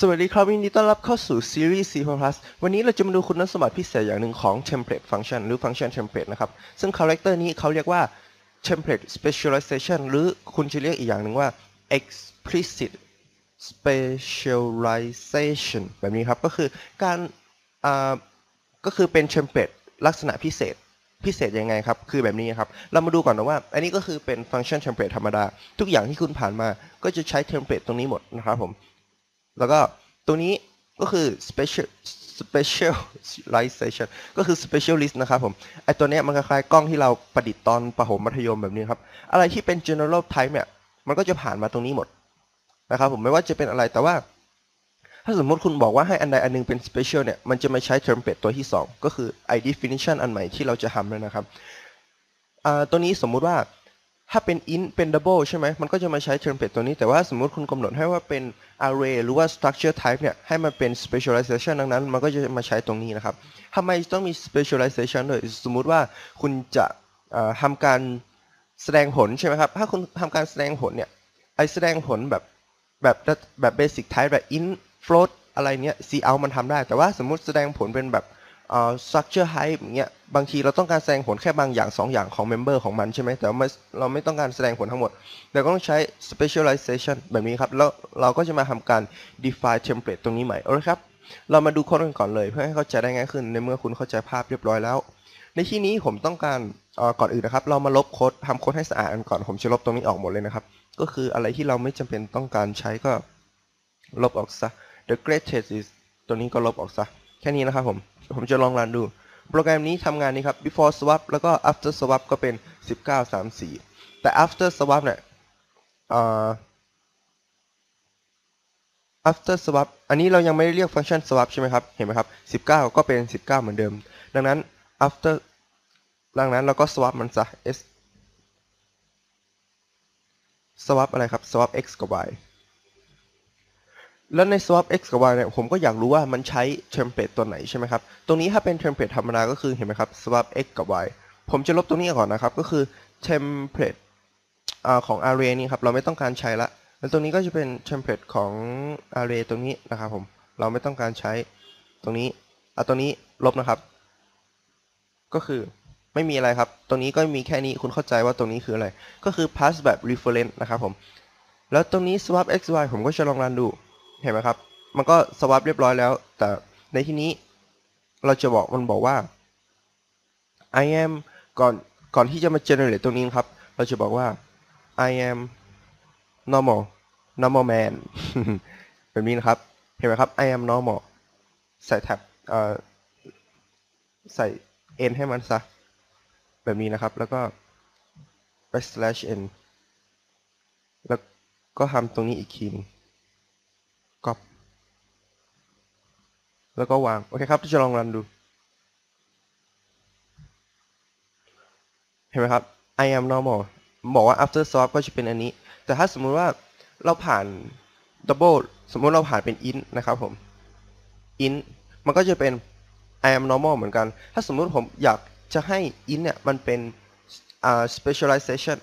สวัสดีครับยินดีต้อนรับเข้าสู่ซีรีส์ C++. วันนี้เราจะมาดูคุณสมบัติพิเศษอย่างหนึ่งของ template function หรือ function template นะครับ ซึ่ง character นี้เขาเรียกว่า template specialization หรือคุณจะเรียกอีกอย่างหนึ่งว่า explicit specialization แบบนี้ครับ ก็คือการอ่าก็คือเป็น template ลักษณะพิเศษพิเศษยังไงครับ คือแบบนี้ครับ เรามาดูก่อนนะว่า อันนี้ก็คือเป็น function template ธรรมดา ทุกอย่างที่คุณผ่านมาก็จะใช้ template ตรงนี้หมดนะครับผม แล้วก็ตัวนี้ก็คือ special specialization ก็คือ specialist นะครับผม ไอตัวเนี้ยมันคล้ายๆกล้องที่เราประดิษฐ์ตอนประถมมัธยมแบบนี้ครับ อะไรที่เป็น general type เนี่ย มันก็จะผ่านมาตรงนี้หมดนะครับผม ไม่ว่าจะเป็นอะไร แต่ว่า ถ้าสมมติคุณบอกว่าให้อันใดอันหนึงเป็น special เนี่ย มันจะมาใช้ template ตัวที่ 2 ก็คือ i definition อันใหม่ที่เราจะทำเลยนะครับอ่าตัวนี้สมมุติว่า ถ้าเป็น int เป็น double ใช่ไหมมันก็จะมาใช้ template ตัวนี้ แต่ว่าสมมติคุณกำหนดให้ว่าเป็น array หรือว่า structure type เนี่ย ให้มันเป็น specialization ดังนั้น มันก็จะมาใช้ตรงนี้นะครับทำไมต้องมี specialization ด้วย สมมุติว่าคุณจะทำการแสดงผลใช่ไหมครับ ถ้าคุณทำการแสดงผลเนี่ย ไอแสดงผลแบบแบบแบบ basic type แบบ int float อะไรเนี้ย cout มันทำได้ แต่ว่าสมมติแสดงผลเป็นแบบ เอ่อ structure type อย่างเงี้ยบางทีเราต้องการแสดงผลแค่บางอย่าง 2 อย่างของ member ของมันใช่ไหมแต่ว่าไม่เราไม่ต้องการแสดงผลทั้งหมดเราก็ต้องใช้ specialization แบบนี้ครับ แล้วเราก็จะมาทำการ define template ตรงนี้ใหม่โอเคครับ เรามาดูโค้ดกันก่อนเลยเพื่อให้เข้าใจได้ง่ายขึ้นในเมื่อคุณเข้าใจภาพเรียบร้อยแล้ว ในที่นี้ผมต้องการก่อนอื่นนะครับ เรามาลบโค้ดทำโค้ดให้สะอาดกันก่อนผมจะลบตรงนี้ออกหมดเลยนะครับ ก็คืออะไรที่เราไม่จำเป็นต้องการใช้ก็ลบออกซะ the greatest is ตัวนี้ก็ลบออกซะแค่นี้นะครับผม ผมจะลองรันดู โปรแกรมนี้ทำงานนี้ครับ before swap แล้วก็ after swap ก็เป็น 1934 แต่ after swap เนี่ย after swap อันนี้เรายังไม่ได้เรียกฟังก์ชัน swap ใช่ไหมครับ เห็นไหมครับ 19 ก็เป็น 19 เหมือนเดิม ดังนั้น after ดังนั้นเราก็ swap มันซะ s swap อะไรครับ swap x กับ y แล้วใน swap x กับ y เนี่ยผมก็อยากรู้ว่ามันใช้ template ตัวไหนใช่ไหมครับ ตรงนี้ถ้าเป็น template ธรรมดาก็คือเห็นไหมครับ swap x กับ y ผมจะลบตรงนี้ก่อนนะครับ ก็คือ template ของ array นี้ครับ เราไม่ต้องการใช้ละ แล้วตรงนี้ก็จะเป็น template ของ array ตรงนี้นะครับผม เราไม่ต้องการใช้ตรงนี้เอาตรงนี้ลบนะครับ ก็คือไม่มีอะไรครับ ตรงนี้ก็มีแค่นี้คุณเข้าใจว่าตรงนี้คืออะไร ก็คือ pass แบบ reference นะครับผม แล้วตรงนี้ swap x y ผมก็จะลองรันดู เห็นไหมครับ มันก็ swap เรียบร้อยแล้ว แต่ในที่นี้เราจะบอกมันบอกว่า I am ก่อนก่อนที่จะมา generate ตรงนี้ครับ เราจะบอกว่า I am normal normal man แบบนี้นะครับ เห็นไหมครับ I am normal ใส่แท็บเอ่อใส่ n ให้มันซะ แบบนี้นะครับ แล้วก็ backslash n แล้วก็ทำตรงนี้อีกทีนึง ก๊อป แล้วก็วาง โอเคครับ ที่จะลองรันดู เห็นไหมครับ I am normal บอกว่า after swap ก็จะเป็นอันนี้ แต่ถ้าสมมุติว่าเราผ่าน double สมมุติเราผ่านเป็น int นะครับผม int มันก็จะเป็น I am normal เหมือนกัน ถ้าสมมุติผมอยากจะให้ int เนี่ย มันเป็นอ่า specialization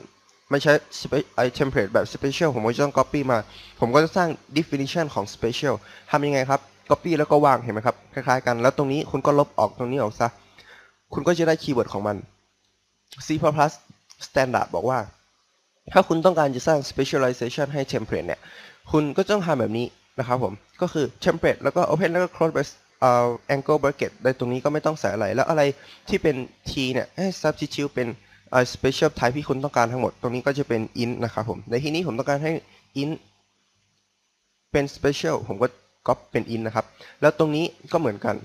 ไม่ใช่ spe- ไอ template แบบ special ผมก็จะต้อง copy มา ผมก็จะสร้าง definition ของ special ทำยังไงครับ copy แล้วก็วางเห็นไหมครับคล้ายๆกัน แล้วตรงนี้คุณก็ลบออกตรงนี้ออกซะ คุณก็จะได้คีย์เวิร์ดของมัน C++ standard บอกว่า ถ้าคุณต้องการจะสร้าง specialization ให้ template เนี่ย คุณก็ต้องทำแบบนี้นะครับผม ก็คือ template แล้วก็ open แล้วก็ close brace เอ่อ angle bracket ในตรงนี้ก็ไม่ต้องใส่อะไร แล้วอะไรที่เป็น t เนี่ยให้ substitute เป็นเอ่อ special type ที่คุณต้องการทั้งหมด ตรงนี้ก็จะเป็น int นะครับผม ในที่นี้ผมต้องการให้ int เป็น special ผมก็ copy เป็น int นะครับ แล้วตรงนี้ก็เหมือนกัน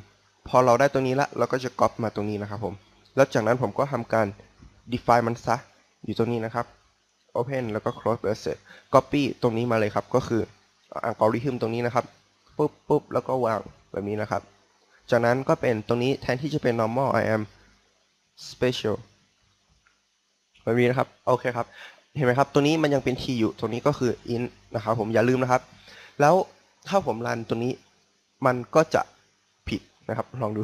พอเราได้ตรงนี้ละเราก็จะ copy มาตรงนี้นะครับผม แล้วจากนั้นผมก็ทำการ define มันซะ อยู่ตรงนี้นะครับ open แล้วก็ close bracket copy ตรงนี้มาเลยครับ ก็คืออัลกอริทึมตรงนี้นะครับ ปุ๊บปุ๊บแล้วก็วางแบบนี้นะครับ จากนั้นก็เป็นตรงนี้แทนที่จะเป็น normal I am special แบบนี้นะครับ โอเคครับ เห็นไหมครับ ตัวนี้มันยังเป็น t อยู่ ตรงนี้ก็คือ int นะครับ ผมอย่าลืมนะครับ แล้ว ถ้าผมรันตัวนี้มันก็จะผิดนะครับลองดู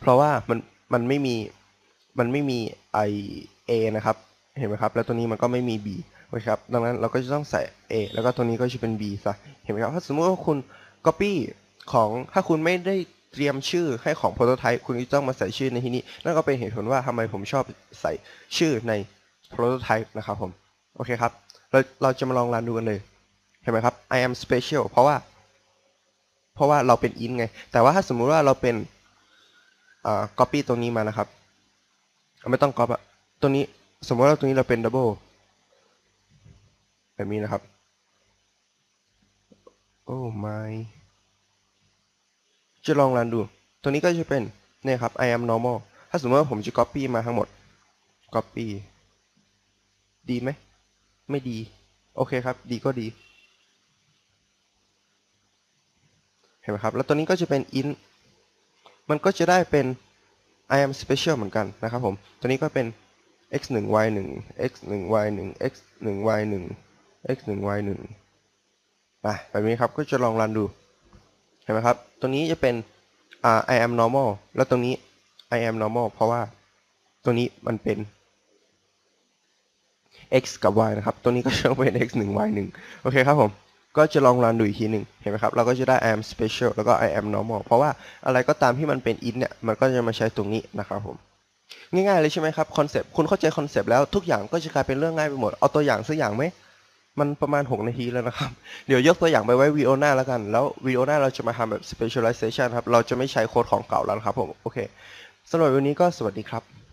เพราะว่ามันมันไม่มีมันไม่มี i a นะครับเห็นไหมครับ แล้วตัวนี้มันก็ไม่มี b โอเคครับดังนั้นเราก็จะต้องใส่ a แล้วก็ตัวนี้ก็จะเป็น b ซะเห็นไหมครับถ้าสมมติว่าคุณ copy ของถ้าคุณไม่ได้เตรียมชื่อให้ของ prototype คุณก็ต้องมาใส่ชื่อในที่นี้ นั่นก็เป็นเหตุผลว่าทำไมผมชอบใส่ชื่อใน prototype นะครับผม โอเคครับ เราเราจะมาลองรันดูกันเลย เห็นไหมครับ I am special เพราะว่า เพราะว่าเราเป็น int ไง แต่ว่าถ้าสมมุติว่าเราเป็นอ่า copy ตรงนี้มานะครับ ไม่ต้อง copy ตรงนี้สมมติว่าตรงนี้เราเป็น double แบบนี้นะครับ โอ้ my จะลองรันดู ตัวนี้ก็จะเป็นเนี่ยครับ I am normal ถ้าสมมติว่าผมจะ copy มาทั้งหมด copy ดีไหม ไม่ดี โอเคครับ ดีก็ดี เห็นไหมครับ แล้วตัวนี้ก็จะเป็น int มันก็จะได้เป็น I am special เหมือนกันนะครับผม ตัวนี้ก็เป็น x 1 y 1 x 1 y 1 x 1 y 1 x 1 y 1ไปแบบนี้ครับ ก็จะลองรันดู เห็นไหมครับ ตัวนี้จะเป็น I am normal แล้วตรงนี้ I am normal เพราะว่าตัวนี้มันเป็น x กับ y นะครับ ตัวนี้ก็จะเป็น x 1 y 1โอเคครับผม ก็จะลองรันดูอีกทีหนึ่งเห็นไหมครับ เราก็จะได้ I am special แล้วก็ I am normal เพราะว่าอะไรก็ตามที่มันเป็น int เนี่ย มันก็จะมาใช้ตรงนี้นะครับผม ง่ายๆเลยใช่ไหมครับคอนเซปต์คุณเข้าใจคอนเซปต์แล้วทุกอย่างก็จะกลายเป็นเรื่องง่ายไปหมด เอาตัวอย่างสักอย่างไหมมันประมาณ 6 นาทีแล้วนะครับ เดี๋ยวยกตัวอย่างไปไว้วีโอหน้าแล้วกัน แล้ววีโอหน้าเราจะมาทำแบบ specialization ครับ เราจะไม่ใช้โค้ดของเก่าแล้วครับผม โอเคสำหรับวันนี้ก็สวัสดีครับ